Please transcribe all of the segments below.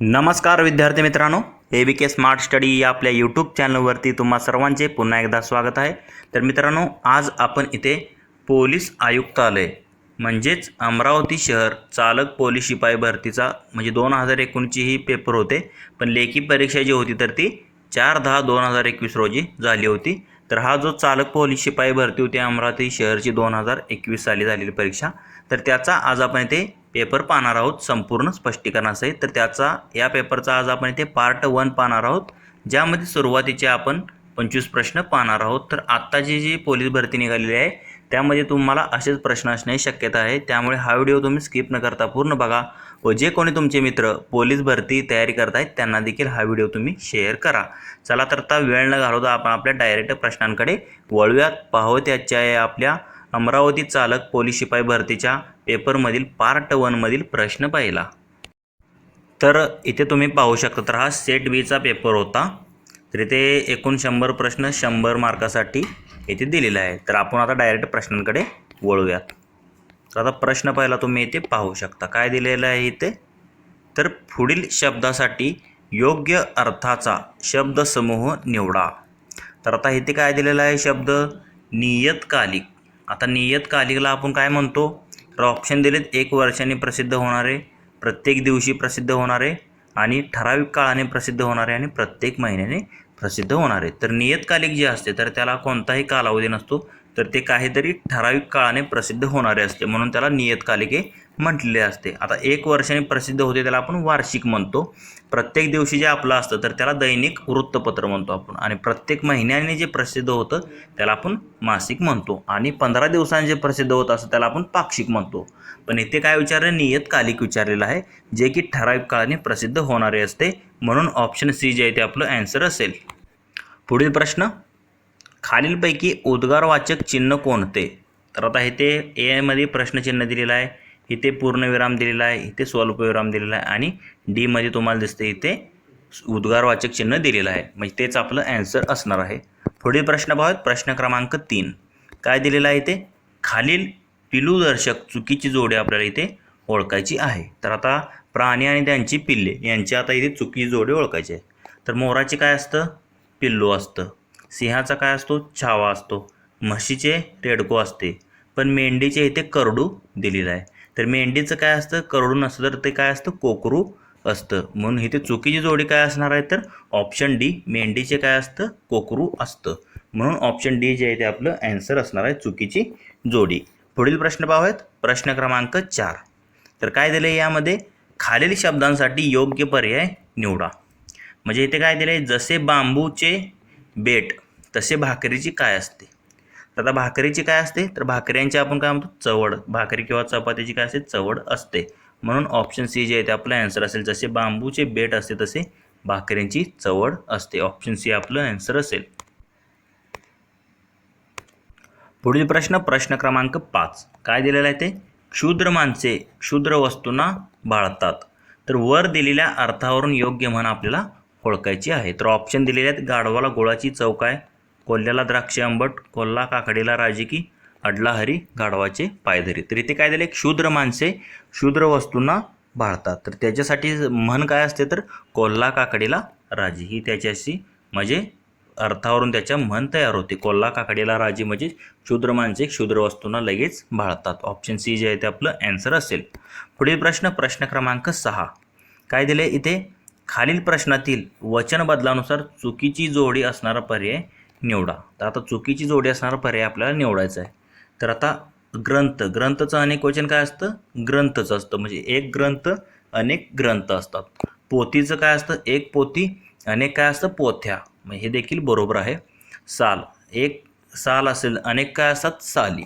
नमस्कार विद्यार्थी मित्रांनो ए बी के स्मार्ट स्टडी या आपल्या यूट्यूब चॅनलवरती तुम्हा सर्वांचे पुन्हा एकदा स्वागत आहे. तर मित्रांनो आज आपण इथे पोलीस आयुक्तालय म्हणजेच अमरावती शहर चालक पोलीस शिपाई भरतीचा म्हणजे दोन हजार एकोणीसची ही पेपर होते. पण लेखी परीक्षा जी होती तर ती चार दहा दोन हजार एकवीस रोजी झाली होती. तर हा जो चालक पोलीस शिपाई भरती होती अमरावती शहरची दोन हजार एकवीस साली झालेली परीक्षा तर त्याचा आज आपण इथे पेपर पाहणार आहोत संपूर्ण स्पष्टीकरणासहित. तर त्याचा या पेपरचा आज आपण इथे पार्ट वन पाहणार आहोत. ज्यामध्ये सुरुवातीचे आपण पंचवीस प्रश्न पाहणार आहोत. तर आत्ताची जी पोलीस भरती निघालेली आहे त्यामध्ये तुम्हाला असेच प्रश्न असण्याची शक्यता आहे. त्यामुळे हा व्हिडिओ तुम्ही स्किप न करता पूर्ण बघा व जे कोणी तुमचे मित्र पोलीस भरती तयारी करतायत त्यांना देखील हा व्हिडिओ तुम्ही शेअर करा. चला तर आता वेळ न घालवता आपण आपल्या डायरेक्ट प्रश्नांकडे वळूयात. पाहो त्याच्या आपल्या अमरावती चालक पोलीस शिपाई भरतीच्या पेपरमधील पार्ट वनमधील प्रश्न पहिला. तर इथे तुम्ही पाहू शकता तर हा सेट बीचा पेपर होता. तर इथे एकूण शंभर प्रश्न शंभर मार्कासाठी इथे दिलेला आहे तर आपण आता डायरेक्ट प्रश्नांकडे वळूयात. तर आता प्रश्न पहिला तुम्ही इथे पाहू शकता. काय दिलेलं आहे इथे? तर पुढील शब्दासाठी योग्य अर्थाचा शब्दसमूह निवडा. तर आता इथे काय दिलेला आहे शब्द? नियतकालिक. आता नियतकालिकला आपण काय म्हणतो? तर ऑप्शन दिलेत एक वर्षाने प्रसिद्ध होणारे प्रत्येक दिवशी प्रसिद्ध होणारे आणि ठराविक काळाने प्रसिद्ध होणारे आणि प्रत्येक महिन्याने प्रसिद्ध होणारे. तर नियतकालिक जे असते तर त्याला कोणताही कालावधी नसतो. तर ते काहीतरी ठराविक काळाने प्रसिद्ध होणारे असते. म्हणून त्याला नियतकालिके म्हटलेले असते. आता एक वर्षाने प्रसिद्ध होते त्याला आपण वार्षिक म्हणतो. प्रत्येक दिवशी जे आपलं असतं तर त्याला दैनिक वृत्तपत्र म्हणतो आपण. आणि प्रत्येक महिन्याने जे प्रसिद्ध होतं त्याला आपण मासिक म्हणतो. आणि पंधरा दिवसांनी जे प्रसिद्ध होत असतं त्याला आपण पाक्षिक म्हणतो. पण इथे काय विचारलं? नियतकालिक विचारलेलं आहे जे की ठराविक काळाने प्रसिद्ध होणारे असते. म्हणून ऑप्शन सी जे आहे ते आपलं ॲन्सर असेल. पुढील प्रश्न. खालीलपैकी उद्गारवाचक चिन्ह कोणते? तर आता हे ते ए आयमध्ये प्रश्नचिन्ह दिलेलं आहे. इथे पूर्णविराम दिलेला आहे इथे स्वल्पविराम दिलेला आहे आणि डीमध्ये तुम्हाला दिसते इथे उद्गारवाचक चिन्ह दिलेलं आहे. म्हणजे तेच आपलं ॲन्सर असणार आहे. पुढील प्रश्न पाहूयात. प्रश्न क्रमांक तीन. काय दिलेलं आहे इथे? खालील पिलूदर्शक चुकीची जोडी आपल्याला इथे ओळखायची आहे. तर आता प्राणी आणि त्यांची पिल्ले यांची आता इथे चुकीची जोडी ओळखायची आहे. तर मोराचे काय असतं? पिल्लू असतं. सिंहाचा काय असतो? छावा असतो. म्हशीचे रेडको असते. पण मेंढीचे इथे करडू दिलेलं आहे. तर मेंढीचं काय असतं? करडून असतं तर ते काय असतं? कोकरू असतं. म्हणून इथे चुकीची जोडी काय असणार आहे? तर ऑप्शन डी मेंढीचे काय असतं? कोकरू असतं. म्हणून ऑप्शन डी जे आहे ते आपलं ॲन्सर असणार आहे चुकीची जोडी. पुढील प्रश्न पाहूयात. प्रश्न क्रमांक चार. तर काय दिलं यामध्ये? खालील शब्दांसाठी योग्य पर्याय निवडा. म्हणजे इथे काय दिलं आहे जसे बांबूचे बेट तसे भाकरीची काय असते? तर आता भाकरीची काय असते? तर भाकऱ्यांची आपण काय म्हणतो? चवड. भाकरी किंवा चपातीची काय असते? चवड असते. म्हणून ऑप्शन सी जे आहे ते आपलं ॲन्सर असेल. जसे बांबूचे बेट असते तसे भाकऱ्यांची चवड असते. ऑप्शन सी आपलं ॲन्सर असेल. पुढील प्रश्न प्रश्न क्रमांक पाच. काय दिलेलं आहे ते? क्षुद्र माणसे क्षुद्र वस्तूंना बाळतात तर वर दिलेल्या अर्थावरून योग्य म्हण आपल्याला ओळखायची आहे. तर ऑप्शन दिलेले आहेत गाढवाला गुळाची चौकाय कोल्ह्याला द्राक्षे आंबट कोल्हा काकडीला राजिकी अडला हरी गाढवाचे पायधरी तर इथे काय झाले? क्षुद्र माणसे क्षुद्र वस्तूंना भाळतात. तर त्याच्यासाठी म्हण काय असते? तर कोल्हा काकडीला राजी. ही त्याच्याशी म्हणजे अर्थावरून त्याच्या म्हण तयार होते. कोल्हा काकडीला राजी म्हणजे क्षुद्र माणसे क्षुद्र वस्तूंना लगेच भाळतात. ऑप्शन सी जे आहे ते आपलं ॲन्सर असेल. पुढील प्रश्न प्रश्न क्रमांक सहा. काय दिले? इथे खालील प्रश्नातील वचन बदलानुसार चुकीची जोडी असणारा पर्याय निवडा. तर आता चुकीची जोडी असणारा पर्याय आपल्याला निवडायचा आहे. तर आता ग्रंथ. ग्रंथचं अनेक वचन काय असतं? ग्रंथचं असतं. म्हणजे एक ग्रंथ अनेक ग्रंथ असतात. पोथीचं काय असतं? एक पोथी अनेक काय असतं? पोथ्या. मग हे देखील बरोबर आहे. साल. एक साल असेल अनेक काय असतात? साली.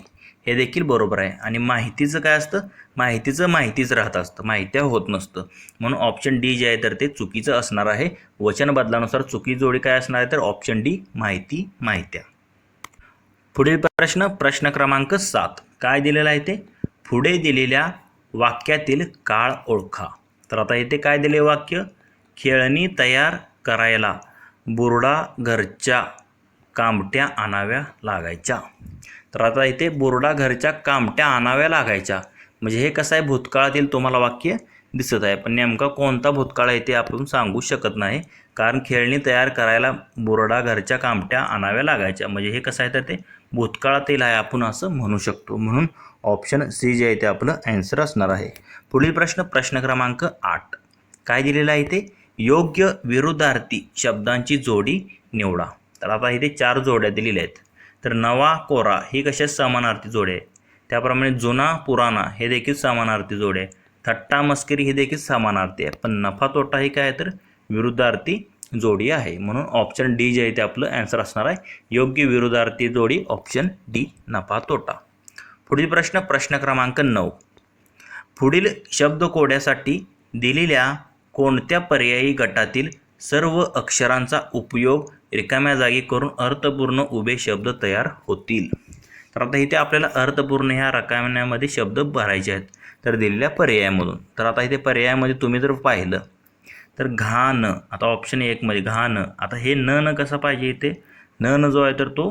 हे देखील बरोबर आहे. आणि माहितीचं काय असतं? माहितीचं माहितीच राहत असतं. माहित्या होत नसतं. म्हणून ऑप्शन डी जे आहे तर ते चुकीचं असणार आहे. वचन बदलानुसार चुकी जोडी काय असणार आहे? तर ऑप्शन डी माहिती माहित्या. पुढील प्रश्न प्रश्न क्रमांक सात. काय दिलेला आहे ते? पुढे दिलेल्या वाक्यातील काळ ओळखा. तर आता इथे काय दिले वाक्य? खेळणी तयार करायला. बुरडा घरच्या कामट्या आणाव्या लागायच्या. तर आता इथे बुरडा घरच्या कामट्या आणाव्या लागायच्या. म्हणजे हे कसं आहे? भूतकाळातील तुम्हाला वाक्य दिसत आहे. पण नेमका कोणता भूतकाळ आहे ते आपण सांगू शकत नाही. कारण खेळणी तयार करायला बोरडा घरच्या कामट्या आणाव्या लागायच्या. म्हणजे हे कसं आहे तर ते भूतकाळातील आहे आपण असं म्हणू शकतो. म्हणून ऑप्शन सी जे आहे ते आपलं ॲन्सर असणार आहे. पुढील प्रश्न प्रश्न क्रमांक आठ. काय दिलेलं आहे ते योग्य विरुद्धार्थी शब्दांची जोडी निवडा. तर आता इथे चार जोड्या दिलेल्या आहेत. तर नवा कोरा ही कशा समानार्थी जोडे आहे? त्याप्रमाणे जुना पुराणा हे देखील समानार्थी जोडी आहे. थट्टा मस्करी ही देखील समानार्थी आहे. पण नफा तोटा ही काय तर विरुद्धार्थी जोडी आहे. म्हणून ऑप्शन डी जे आहे ते आपलं ॲन्सर असणार आहे. योग्य विरुद्धार्थी जोडी ऑप्शन डी नफा तोटा. पुढील प्रश्न प्रश्न क्रमांक नऊ. पुढील शब्दकोड्यासाठी दिलेल्या कोणत्या पर्यायी गटातील सर्व अक्षरांचा उपयोग रिकाम्या जागी करून अर्थपूर्ण उभे शब्द तयार होतील. तर आता इथे आपल्याला अर्थपूर्ण ह्या रकाम्यामध्ये शब्द भरायचे आहेत. तर दिलेल्या पर्यायामधून. तर आता इथे पर्यायामध्ये तुम्ही जर पाहिलं तर घाण आता ऑप्शन एकमध्ये घाण. आता हे न न कसं पाहिजे इथे? न न जो आहे तर तो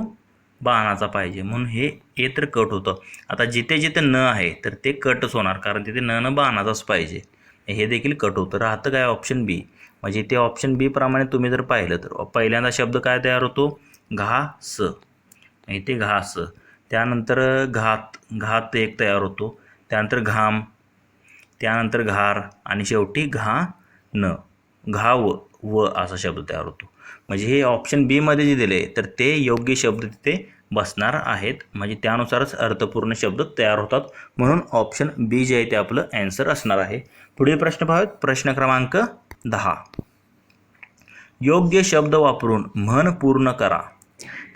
बाणाचा पाहिजे. म्हणून हे ए तर कट होतं. आता जिथे जिथे न आहे तर ते कटच होणार. कारण तिथे न न बाणाचाच पाहिजे. हे देखील कट होतं. राहतं काय ऑप्शन बी म्हणजे ते ऑप्शन बी प्रमाणे तुम्ही जर पाहिलं तर पहिल्यांदा शब्द काय तयार होतो? घास इथे घास त्यानंतर घात घात एक तयार होतो. त्यानंतर घाम त्यानंतर घार आणि शेवटी घा न. घाव व असा शब्द तयार होतो. म्हणजे हे ऑप्शन बीमध्ये जे दिले तर ते योग्य शब्द तिथे बसणार आहेत. म्हणजे त्यानुसारच अर्थपूर्ण शब्द तयार होतात. म्हणून ऑप्शन बी जे आहे ते आपलं ॲन्सर असणार आहे. पुढील प्रश्न पाहूयात. प्रश्न क्रमांक दहा. योग्य शब्द वापरून म्हण पूर्ण करा.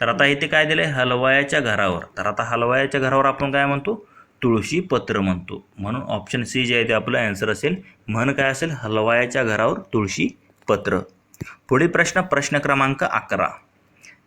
तर आता इथे काय दिलं आहे हलवायाच्या घरावर. तर आता हलवायाच्या घरावर आपण काय म्हणतो? तुळशी पत्र म्हणतो. म्हणून ऑप्शन सी जे आहे ते आपलं ॲन्सर असेल. म्हण काय असेल? हलवायाच्या घरावर तुळशी पत्र. पुढील प्रश्न प्रश्न क्रमांक अकरा.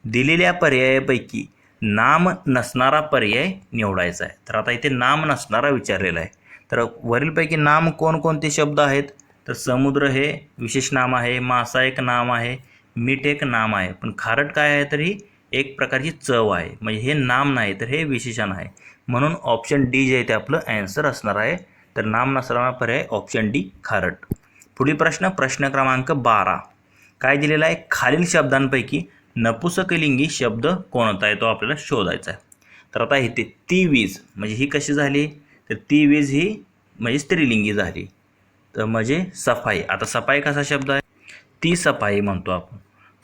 दिलेल्या पर्यायापैकी नाम नसणारा पर्याय निवडायचा आहे. तर आता इथे नाम नसणारा विचारलेला आहे. तर वरीलपैकी नाम कोणकोणते शब्द आहेत? तर समुद्र हे विशेष नाम आहे मासा एक नाम आहे मीठ एक नाम आहे. पण खारट काय आहे तर ही एक प्रकारची चव आहे. म्हणजे हे नाम नाही तर हे विशेषण आहे. म्हणून ऑप्शन डी जे आहे ते आपलं ॲन्सर असणार आहे. तर नाम नसणारा पर्याय ऑप्शन डी खारट. पुढील प्रश्न प्रश्न क्रमांक बारा. काय दिलेला आहे? खालील शब्दांपैकी नपुसकलिंगी शब्द कोणता आहे? तो आपल्याला शोधायचा आहे. तर आता इथे ती वीज म्हणजे ही कशी झाली? तर ती वीज ही म्हणजे स्त्रीलिंगी झाली. तर म्हणजे सफाई. आता सफाई कसा शब्द आहे? ती सफाई म्हणतो आपण.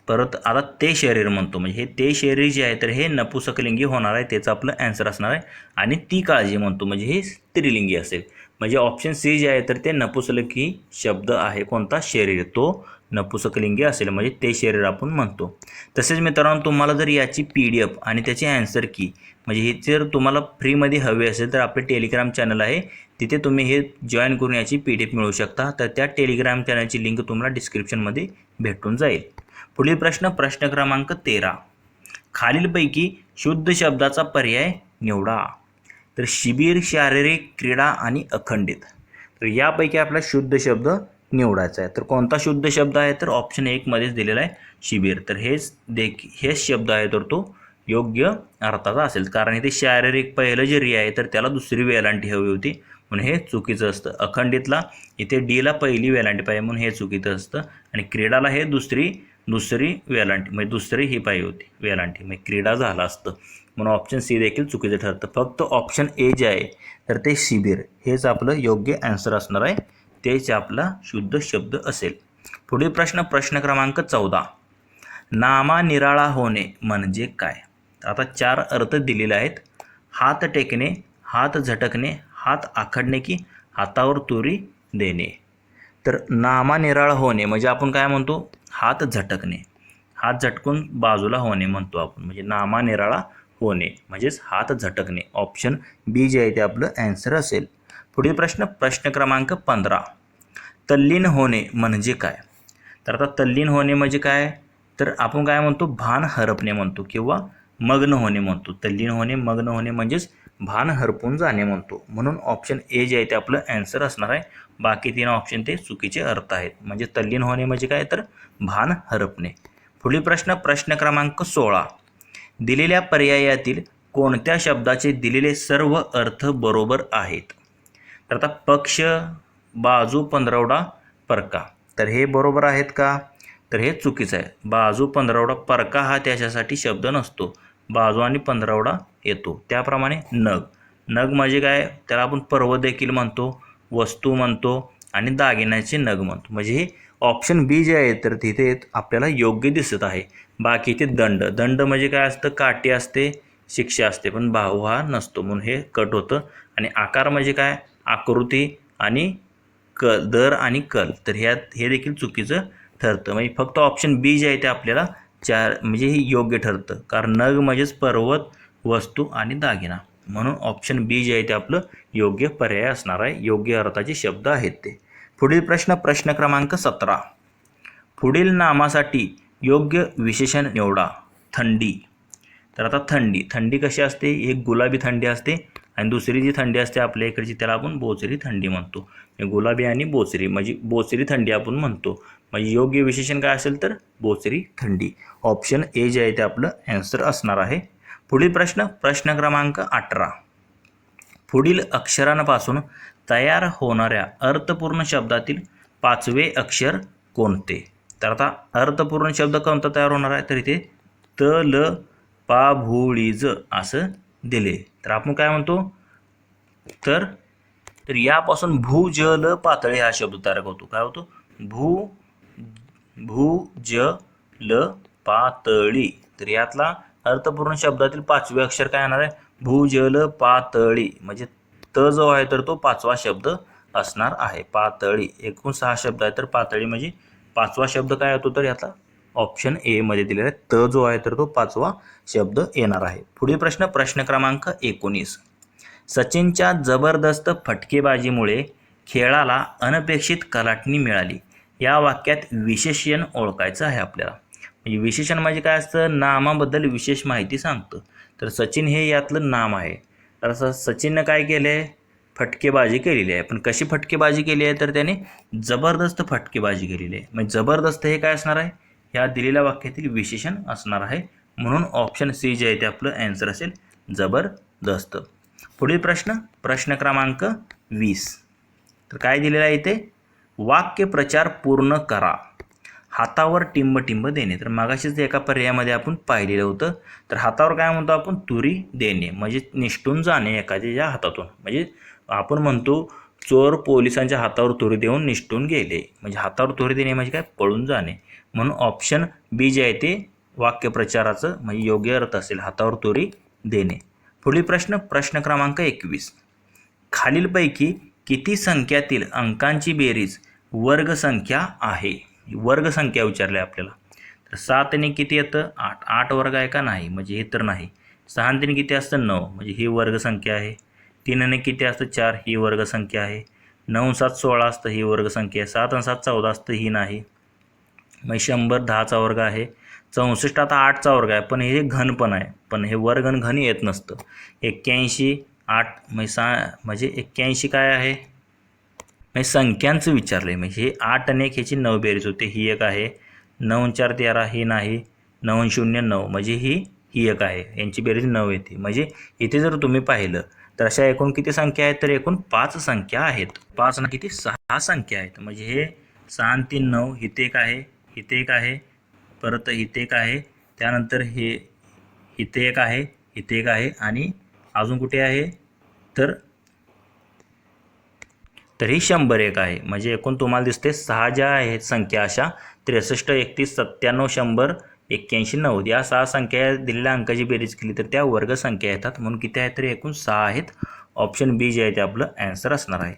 परत आता ते शरीर म्हणतो. म्हणजे हे ते शरीर जे आहे तर हे नपुसकलिंगी होणार आहे त्याचं आपलं ॲन्सर असणार आहे. आणि ती काळजी म्हणतो. म्हणजे हे स्त्रीलिंगी असेल. म्हणजे ऑप्शन सी जे आहे तर ते नपुसकलिंगी शब्द आहे कोणता? शरीर. तो नपुसकलिंगी असेल. म्हणजे ते शरीर आपण म्हणतो. तसेच मित्रांनो तुम्हाला जर याची पी डी एफ आणि त्याची ॲन्सर की म्हणजे हे जर तुम्हाला फ्रीमध्ये हवे असेल तर आपले टेलिग्राम चॅनल आहे. तिथे तुम्ही हे जॉईन करून याची पी डी एफ मिळवू शकता. तर त्या टेलिग्राम चॅनलची लिंक तुम्हाला डिस्क्रिप्शनमध्ये भेटून जाईल. पुढील प्रश्न प्रश्न क्रमांक तेरा. खालीलपैकी शुद्ध शब्दाचा पर्याय निवडा. तर शिबिर शारीरिक क्रीडा आणि अखंडित. तर यापैकी आपला शुद्ध शब्द निवडायचा आहे. तर कोणता शुद्ध शब्द आहे? तर ऑप्शन एकमध्येच दिलेला आहे शिबिर. तर हेच देख हेच शब्द आहे तर तो योग्य अर्थाचा असेल. कारण इथे शारीरिक पहिलं जे रि आहे तर त्याला दुसरी वेलांटी हवी होती. म्हणून हे चुकीचं असतं. अखंडितला इथे डीला पहिली वेलांटी पाहिजे म्हणून हे चुकीचं असतं. आणि क्रीडाला हे दुसरी दुसरी वेलांटी म्हणजे दुसरी ही पाहिजे होती वेलांटी म्हणजे क्रीडा झाला असतं. म्हणून ऑप्शन सी देखील चुकीचं ठरतं. फक्त ऑप्शन ए जे आहे तर ते शिबिर. हेच आपलं योग्य ॲन्सर असणार आहे. तेच आपला शुद्ध शब्द असेल. पुढील प्रश्न प्रश्न क्रमांक चौदा. नामा निराळा होणे म्हणजे काय? आता चार अर्थ दिलेले आहेत. हात टेकणे हात झटकणे हात आखडणे की हातावर तुरी देणे. तर नामानिराळ होणे म्हणजे आपण काय म्हणतो? हात झटकणे. हात झटकून बाजूला होणे म्हणतो आपण. म्हणजे नामानिराळा होणे म्हणजेच हात झटकणे. ऑप्शन बी जे आहे ते आपलं ॲन्सर असेल. पुढील प्रश्न प्रश्न क्रमांक पंधरा. तल्लीन होणे म्हणजे काय? तर आता तल्लीन होणे म्हणजे काय? तर आपण काय म्हणतो? भान हरपणे म्हणतो किंवा मग्न होणे म्हणतो. तल्लीन होणे मग्न होणे म्हणजेच भान हरपून जाणे म्हणतो. म्हणून ऑप्शन ए जे आहे ते आपलं ॲन्सर असणार आहे. बाकी तीन ऑप्शन ते चुकीचे अर्थ आहेत. म्हणजे तल्लीन होणे म्हणजे काय? तर भान हरपणे. पुढील प्रश्न प्रश्न क्रमांक सोळा. दिलेल्या पर्यायातील कोणत्या शब्दाचे दिलेले सर्व अर्थ बरोबर आहेत? तर आता पक्ष बाजू पंधरवडा परका. तर हे बरोबर आहेत का? तर हे चुकीचं आहे. बाजू पंधरवडा परका हा त्याच्यासाठी शब्द नसतो. बाजू आणि पंधरावडा येतो. त्याप्रमाणे नग. नग म्हणजे काय? त्याला आपण पर्व देखील म्हणतो वस्तू म्हणतो आणि दागिन्याचे नग म्हणतो. म्हणजे हे ऑप्शन बी जे आहे तर तिथे आपल्याला योग्य दिसत आहे. बाकी ते दंड. दंड म्हणजे काय असतं? काठी असते शिक्षा असते पण भाऊ हा नसतो. म्हणून हे कट होतं. आणि आकार म्हणजे काय? आकृती आणि क दर आणि कल. तर ह्यात हे देखील चुकीचं ठरतं. म्हणजे फक्त ऑप्शन बी जे आहे ते आपल्याला चार म्हणजे हे योग्य ठरतं. कारण नग म्हणजेच पर्वत वस्तू आणि दागिना. म्हणून ऑप्शन बी जे आहे ते आपलं योग्य पर्याय असणार आहे. योग्य अर्थाचे शब्द आहेत ते. पुढील प्रश्न प्रश्न क्रमांक सतरा. पुढील नामासाठी योग्य विशेषण निवडा. थंडी. तर आता थंडी. थंडी कशी असते? एक गुलाबी थंडी असते आणि दुसरी जी थंडी असते आपल्या इकडची त्याला आपण बोचरी थंडी म्हणतो. गुलाबी आणि बोचरी म्हणजे बोचरी थंडी आपण म्हणतो. मग योग्य विशेषण काय असेल तर? बोचरी थंडी. ऑप्शन ए जे आहे ते आपलं ॲन्सर असणार आहे. पुढील प्रश्न प्रश्न क्रमांक अठरा. पुढील अक्षरांपासून तयार होणाऱ्या अर्थपूर्ण शब्दातील पाचवे अक्षर कोणते? तर आता अर्थपूर्ण शब्द कोणता तयार होणार आहे? तर इथे त ल पा भू असं दिले. तर आपण काय म्हणतो? तर तर यापासून भू जल पातळी हा शब्द तयार होतो. काय होतो? भू भू ज ल पातळी तर यातला अर्थपूर्ण शब्दातील पाचवे अक्षर काय येणार आहे? भू जल पातळी म्हणजे त जो आहे तर तो पाचवा शब्द असणार आहे. पातळी. एकूण सहा शब्द आहे तर पातळी म्हणजे पाचवा शब्द काय होतो? तर यातला ऑप्शन ए मध्ये दिलेला आहे. त जो आहे तर तो पाचवा शब्द येणार आहे. पुढील प्रश्न प्रश्न क्रमांक एकोणीस. सचिनच्या जबरदस्त फटकेबाजीमुळे खेळाला अनपेक्षित कलाटणी मिळाली. या वाक्यात विशेषण ओळखायचं आहे आपल्याला. म्हणजे विशेषण म्हणजे काय असतं? नामाबद्दल विशेष माहिती सांगतं. तर सचिन हे यातलं नाम आहे. तर असं सचिननं काय केलं आहे फटकेबाजी केलेली आहे. पण कशी फटकेबाजी केली आहे? तर त्याने जबरदस्त फटकेबाजी केलेली आहे. म्हणजे जबरदस्त हे काय असणार आहे? ह्या दिलेल्या वाक्यातील विशेषण असणार आहे. म्हणून ऑप्शन सी जे आहे ते आपलं ॲन्सर असेल जबरदस्त. पुढील प्रश्न प्रश्न क्रमांक वीस. तर काय दिलेलं आहे इथे? वाक्यप्रचार पूर्ण करा. हातावर टिंब टिंब देणे. तर मागाशीच एका पर्यायामध्ये आपण पाहिलेलं होतं. तर हातावर काय म्हणतो आपण? तुरी देणे. म्हणजे निष्ठून जाणे एखाद्याच्या हातातून. म्हणजे आपण म्हणतो चोर पोलिसांच्या हातावर तुरी देऊन निष्ठून गेले. म्हणजे हातावर तुरी देणे म्हणजे काय? पळून जाणे. म्हणून ऑप्शन बी जे आहे ते वाक्यप्रचाराचं म्हणजे योग्य अर्थ असेल. हातावर तुरी देणे. पुढील प्रश्न प्रश्न क्रमांक एकवीस. खालीलपैकी किती संख्यातील अंकांची बेरीज वर्गसंख्या आहे? वर्गसंख्या विचारली आपल्याला. तर सातने किती येतं? आठ. आठ वर्ग आहे का? नाही. म्हणजे हे तर नाही. सहाने किती असतं? नऊ. म्हणजे ही वर्गसंख्या आहे. तीनने किती असतं? चार. ही वर्गसंख्या आहे. नऊ सात सोळा असतं? ही वर्गसंख्या आहे. सात आणि सात चौदा असतं? ही नाही. मग शंभर दहाचा वर्ग आहे. चौसष्ट आता आठचा वर्ग आहे. पण हे घन पण आहे. पण हे वर्ग घन येत नसतं. एक्क्याऐंशी आठ म्हणजे सहा म्हणजे एक्क्याऐंशी काय आहे? म्हणजे संख्यांचं विचारलं आहे म्हणजे हे आठ आणि एक ह्याची नऊ बेरीज होते. ही एक आहे. नऊ चार तेरा ही नाही. नऊ शून्य नऊ. म्हणजे ही ही एक आहे. यांची बेरीज नऊ येते. म्हणजे इथे जर तुम्ही पाहिलं तर अशा एकूण किती संख्या आहेत? तर एकूण पाच संख्या आहेत. पाच ना किती? सहा संख्या आहेत. म्हणजे हे सहा तीन नऊ इथे एक आहे. इथे एक आहे. परत इथे एक आहे. त्यानंतर हे इथे एक आहे. इथे एक आहे. आणि अजून कुठे आहे? तर तर ही शंभर एक आहे. म्हणजे एकूण तुम्हाला दिसते सहा ज्या आहेत संख्या अशा त्रेसष्ट एकतीस सत्त्याण्णव शंभर एक्क्याऐंशी नव्वद. या सहा संख्या दिलेल्या अंकाची बेरीज केली तर त्या वर्ग संख्या येतात. म्हणून किती आहेत तर एकूण सहा आहेत. ऑप्शन बी जे आहे ते आपलं ॲन्सर असणार आहे.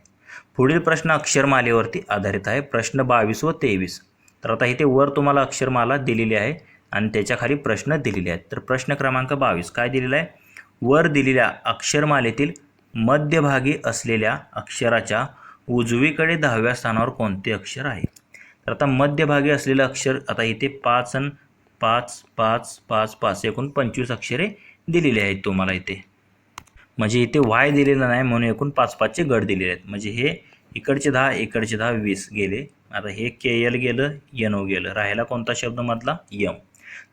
पुढील प्रश्न अक्षरमालेवरती आधारित आहे. प्रश्न बावीस व तेवीस. तर आता इथे वर तुम्हाला अक्षरमाला दिलेली आहे आणि त्याच्याखाली प्रश्न दिलेले आहेत. तर प्रश्न क्रमांक बावीस. काय दिलेला आहे? वर दिलेल्या अक्षरमालेतील मध्यभागी असलेल्या अक्षराच्या उजवीकडे दहाव्या स्थानावर कोणते अक्षर आहे? तर आता मध्यभागी असलेलं अक्षर आता इथे पाच अन पाच पाच पाच पाच एकूण पंचवीस अक्षरे दिलेली आहेत तुम्हाला इथे. म्हणजे इथे वाय दिलेलं नाही म्हणून एकूण पाच पाचचे गट दिलेले आहेत. म्हणजे हे इकडचे दहा इकडचे दहा वीस गेले. आता हे के एल गेलं एन ओ गेलं. राहायला कोणता शब्द मधला यम.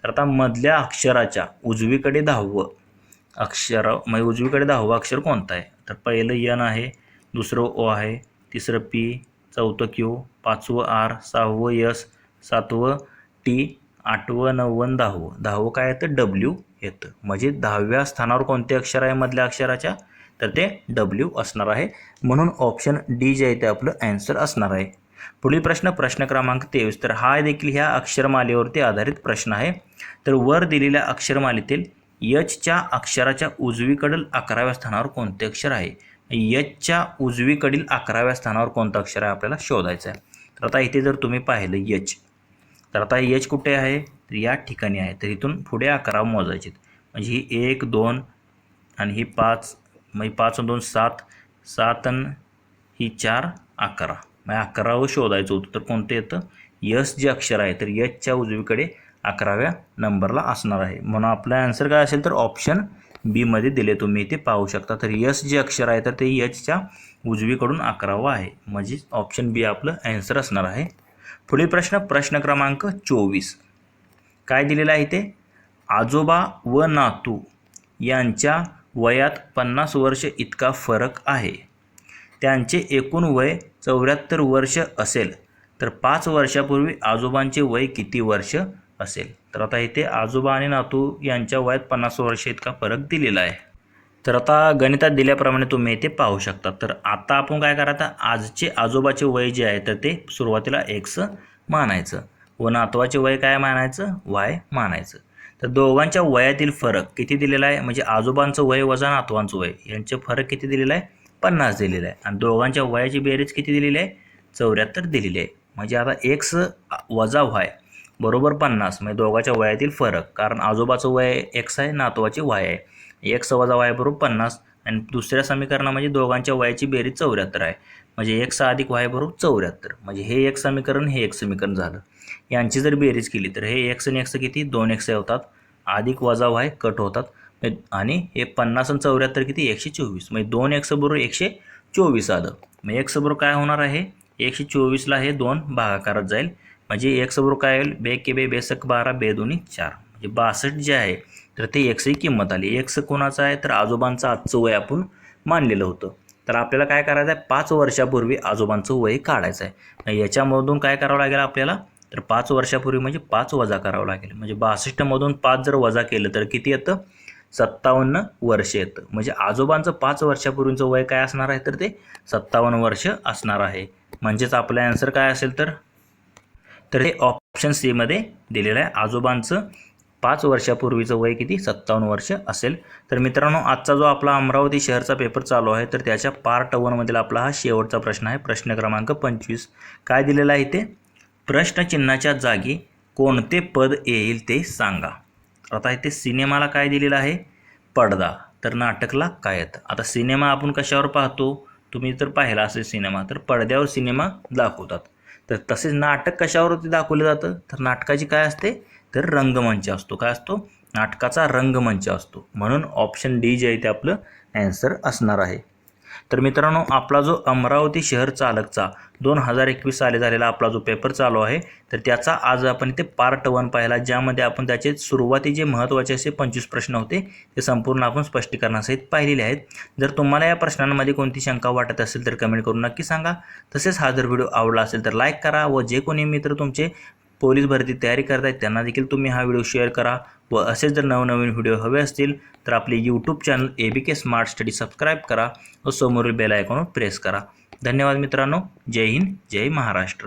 तर आता मधल्या अक्षराच्या उजवीकडे दहावं अक्षर म्हणजे उजवीकडे दहावं अक्षर कोणतं आहे? तर पहिलं यन आहे दुसरं ओ आहे तिसरं पी चौथं क्यू पाचवं आर सहावं यस सातवं टी आठवं नववं दहावं. दहावं काय येतं? डब्ल्यू येतं. म्हणजे दहाव्या स्थानावर कोणते अक्षर आहे मधल्या अक्षराच्या? तर ते डब्ल्यू असणार आहे. म्हणून ऑप्शन डी जे आहे ते आपलं ॲन्सर असणार आहे. पुढील प्रश्न प्रश्न क्रमांक तेवीस. तर हा देखील ह्या अक्षरमालेवरती आधारित प्रश्न आहे. तर वर दिलेल्या अक्षरमालेतील यचच्या अक्षराच्या उजवीकडील अकराव्या स्थानावर कोणते अक्षर आहे? यचच्या उजवीकडील अकराव्या स्थानावर कोणतं अक्षर आहे आपल्याला शोधायचं आहे. तर आता इथे जर तुम्ही पाहिलं यच तर आता यच कुठे आहे? तर या ठिकाणी आहे. तर इथून पुढे अकरा मोजायचे म्हणजे ही एक दोन आणि ही पाच मग पाच दोन सात सात आणि ही चार अकरा. मग अकरावं शोधायचं होतं तर कोणतं येतं? यस जे अक्षर आहे तर यचच्या उजवीकडे अकराव्या नंबरला असणार आहे. म्हणून आपला आन्सर काय असेल तर ऑप्शन बीमध्ये दिले तुम्ही. ते पाहू शकता. तर यस जे अक्षर आहे तर ते यसच्या उजवीकडून अकरावं आहे. म्हणजे ऑप्शन बी आपलं ॲन्सर असणार आहे. पुढील प्रश्न प्रश्न क्रमांक चोवीस. काय दिलेलं आहे ते आजोबा व नातू यांच्या वयात पन्नास वर्ष इतका फरक आहे. त्यांचे एकूण वय चौऱ्याहत्तर वर्ष असेल. तर पाच वर्षापूर्वी आजोबांचे वय किती वर्ष? असेल. तर आता इथे आजोबा आणि नातू यांच्या वयात पन्नास वर्ष इतका फरक दिलेला आहे. तर आता गणितात दिल्याप्रमाणे तुम्ही इथे पाहू शकता. तर आता आपण काय करायचं आजचे आजोबाचे वय जे आहे तर ते सुरुवातीला एक्स मानायचं. व नातवाचे वय काय मानायचं? वाय मानायचं. तर दोघांच्या वयातील फरक किती दिलेला आहे? म्हणजे आजोबांचं वय वजा नातवांचं वय यांचे फरक किती दिलेला आहे? पन्नास दिलेला आहे. आणि दोघांच्या वयाची बेरीज किती दिलेली आहे? चौऱ्याहत्तर दिलेली आहे. म्हणजे आता एक्स वजा वाय बरोबर पन्नास. म्हणजे दोघांच्या वयातील फरक. कारण आजोबाचं वय एक्स आहे नातवाचे वाय आहे. एक्स वजा वाय बरोबर पन्नास आणि दुसऱ्या समीकरणामध्ये दोघांच्या वयाची बेरीज चौऱ्याहत्तर आहे. म्हणजे एक्स अधिक वाय बरोबर चौऱ्याहत्तर. म्हणजे हे एक समीकरण हे एक समीकरण झालं. यांची जर बेरीज केली तर हे एक्स आणि एक्स किती? दोन एक्स होतात. अधिक वजा वाय कट होतात. आणि हे पन्नास आणि चौऱ्याहत्तर किती? एकशे चोवीस. म्हणजे दोन एक्स बरोबर एकशे चोवीस आलं. मग एक्स बरोबर काय होणार आहे? एकशे चोवीसला हे दोन भागाकारात जाईल. म्हणजे एक्स बरोबर काय होईल? बे के बे बेसक बारा बे दोन्ही चार. म्हणजे बासष्ट जे आहे तर ते एक्स ही किंमत आली. एक्स कोणाचं आहे? तर आजोबांचं आजचं वय आपण मानलेलं होतं. तर आपल्याला काय करायचं आहे? पाच वर्षापूर्वी आजोबांचं वय काढायचं आहे. याच्यामधून काय करावं लागेल आपल्याला? तर पाच वर्षापूर्वी म्हणजे पाच वजा करावं लागेल. म्हणजे बासष्टमधून पाच जर वजा केलं तर किती येतं? सत्तावन्न वर्ष येतं. म्हणजे आजोबांचं पाच वर्षापूर्वीचं वय काय असणार आहे? तर ते सत्तावन्न वर्ष असणार आहे. म्हणजेच आपलं ॲन्सर काय असेल तर? तर हे ऑप्शन सीमध्ये दिलेलं आहे. आजोबांचं पाच वर्षापूर्वीचं वय किती? सत्तावन्न वर्ष असेल. तर मित्रांनो आजचा जो आपला अमरावती शहरचा पेपर चालू आहे तर त्याच्या पार्ट वनमधील आपला हा शेवटचा प्रश्न आहे. प्रश्न क्रमांक पंचवीस. काय दिलेला आहे ते प्रश्नचिन्हाच्या जागी कोणते पद येईल ते सांगा. आता इथे सिनेमाला काय दिलेलं आहे? पडदा. तर नाटकला काय येतं आता सिनेमा आपण कशावर पाहतो? तुम्ही जर पाहिला असेल सिनेमा तर पडद्यावर सिनेमा दाखवतात. तर तसेच नाटक कशावरती दाखवलं जातं? तर नाटकाची काय असते? तर रंगमंच असतो. काय असतो? नाटकाचा रंगमंच असतो. म्हणून ऑप्शन डी जे आहे ते आपलं ॲन्सर असणार आहे. तर मित्रांनो आपला जो अमरावती शहर चालकचा दोन हजार एकवीस साली झालेला आपला जो पेपर चालू आहे तर त्याचा आज आपण इथे पार्ट वन पाहिला ज्यामध्ये आपण त्याचे सुरुवाती जे महत्त्वाचे असे पंचवीस प्रश्न होते ते संपूर्ण आपण स्पष्टीकरणासहित पाहिलेले आहेत. जर तुम्हाला या प्रश्नांमध्ये कोणती शंका वाटत असेल तर कमेंट करून नक्की सांगा. तसेच हा जर व्हिडिओ आवडला असेल तर लाईक करा व जे कोणी मित्र तुमचे पोलीस भरती तयारी करत आहेत त्यांना देखील तुम्ही हा व्हिडिओ शेअर करा व असेच जर नवनवीन व्हिडिओ हवे असतील तर आपले YouTube channel A B K smart study subscribe करा व समोरील बेल आयकॉनवर प्रेस करा. धन्यवाद मित्रांनो. जय हिंद जय महाराष्ट्र.